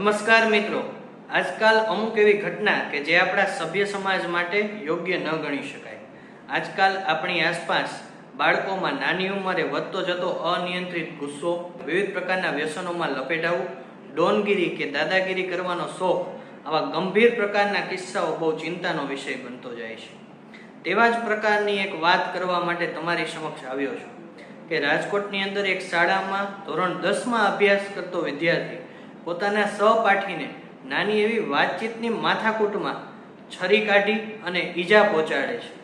નમસ્કાર મિત્રો. આજકાલ અમુક એવી ઘટના કે જે આપણા સભ્ય સમાજ માટે યોગ્ય ન ગણી શકાય. આજકાલ આપણી આસપાસ બાળકોમાં નાની ઉંમરે વધતો જતો અનિયંત્રિત ગુસ્સો, વિવિધ પ્રકારના વ્યસનોમાં લપેટાવું ડોનગીરી કે દાદાગીરી કરવાનો શોખ, આવા ગંભીર પ્રકારના કિસ્સાઓ બહુ ચિંતાનો વિષય બનતો જાય છે. તેવા જ પ્રકારની એક વાત કરવા માટે તમારી સમક્ષ આવ્યો છું કે રાજકોટની અંદર એક શાળામાં ધોરણ દસમાં અભ્યાસ કરતો વિદ્યાર્થી પોતાના સહપાઠીને નાની એવી વાતચીતની માથાકૂટમાં છરી કાઢી અને ઈજા પહોંચાડે છે.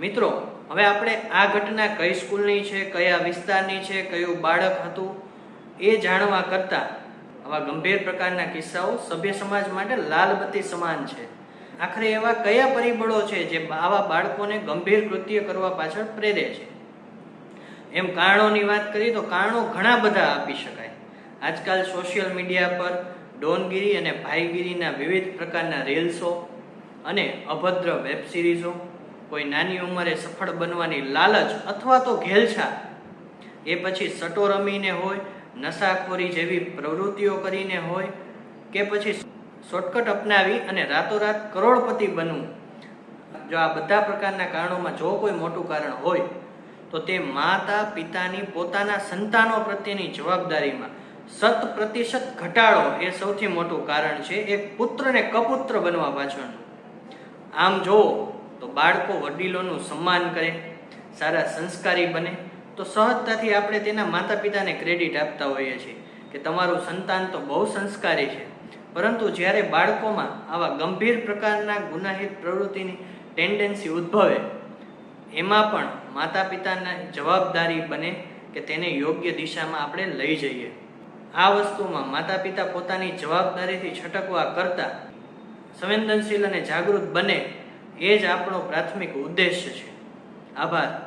મિત્રો, હવે આપણે આ ઘટના કઈ સ્કૂલની છે, કયા વિસ્તારની છે, કયું બાળક હતું, એ જાણવા કરતાં આવા ગંભીર પ્રકારના કિસ્સાઓ સભ્ય સમાજ માટે લાલબત્તી સમાન છે. આખરે એવા કયા પરિબળો છે જે આવા બાળકોને ગંભીર કૃત્ય કરવા પાછળ પ્રેરે છે? એમ કારણોની વાત કરીએ તો કારણો ઘણા બધા આપી શકાય. આજકાલ સોશિયલ મીડિયા પર ડોનગીરી અને ભાઈગીરીના વિવિધ પ્રકારના રીલ્સો અને અભદ્ર વેબ સિરીઝો કોઈ નાની ઉંમરે સફળ બનવાની લાલચ અથવા તો ઘેલછા એ પછી સટો રમીને હોય, નશાખોરી જેવી પ્રવૃત્તિઓ કરીને હોય કે પછી શોર્ટકટ અપનાવી અને રાતોરાત કરોડપતિ બનવું. જો આ બધા પ્રકારના કારણોમાં જો કોઈ મોટું કારણ હોય, તો તે માતા પિતાની પોતાના સંતાનો પ્રત્યેની જવાબદારીમાં શત પ્રતિશત ઘટાડો એ સૌથી મોટું કારણ છે એક પુત્રને કપુત્ર બનવા પાછળનું. આમ જુઓ તો બાળકો વડીલોનું સન્માન કરે, સારા સંસ્કારી બને, તો સહજતાથી આપણે તેના માતા પિતાને ક્રેડિટ આપતા હોઈએ છીએ કે તમારું સંતાન તો બહુ સંસ્કારી છે. પરંતુ જ્યારે બાળકોમાં આવા ગંભીર પ્રકારના ગુનાહિત પ્રવૃત્તિની ટેન્ડન્સી ઉદ્ભવે, એમાં પણ માતા પિતાના જવાબદારી બને કે તેને યોગ્ય દિશામાં આપણે લઈ જઈએ. આ વસ્તુમાં માતા પિતા પોતાની જવાબદારીથી છટકવા કરતા સંવેદનશીલ અને જાગૃત બને એ જ આપણો પ્રાથમિક ઉદ્દેશ્ય છે. આભાર.